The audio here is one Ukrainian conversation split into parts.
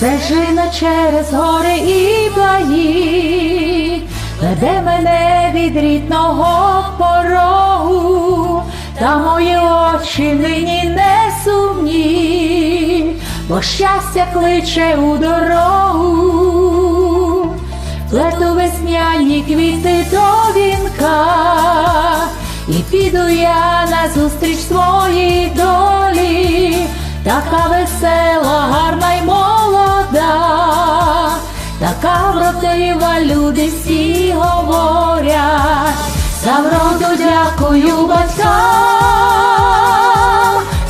Стежина через гори і плаї, веде мене від рідного порогу, та мої очі нині не сумні, бо щастя кличе у дорогу, плету весняні квіти до вінка, і піду я на зустріч своїй долі, така весела, гарна й молода, така вродлива, люди всі говорять, за вроду дякую батькам,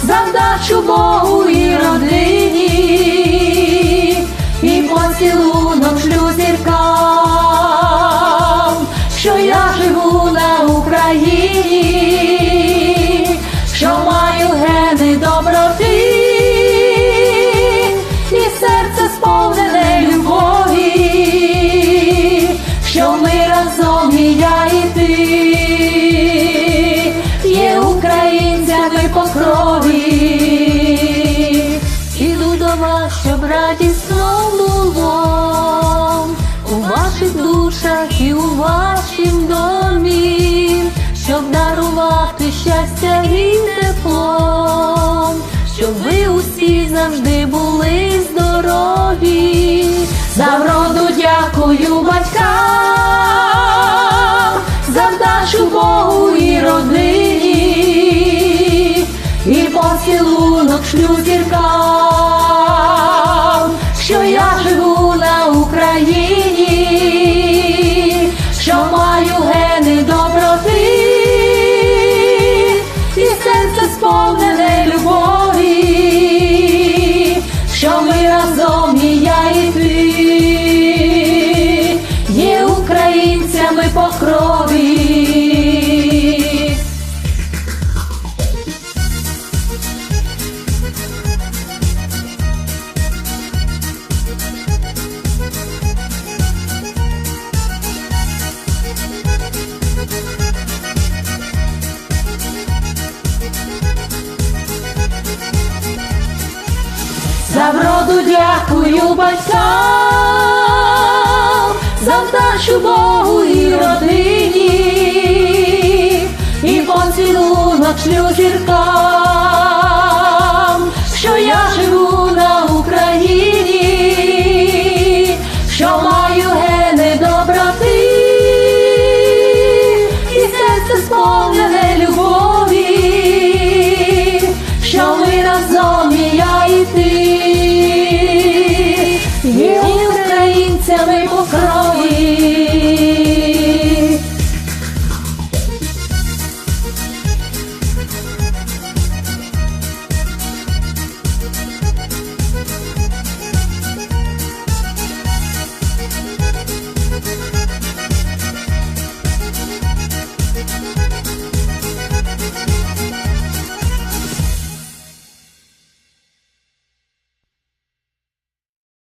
за вдачу Богу і родині, і поцілунок шлю зіркам, що я живу на Україні, що маю гени доброти, разом і я і ти, є українцями по крові. Іду до вас, щоб радісно було. У ваших душах і у вашім домі, щоб дарувати щастя і тепло, щоб ви усі завжди були шлю зіркам, що я живу на Україні, що маю гени доброти, і серце сповнене любові, що ми разом і я і ти За вроду дякую батькам, за вдачу Богу і родині, і поцілунок шлю зіркам,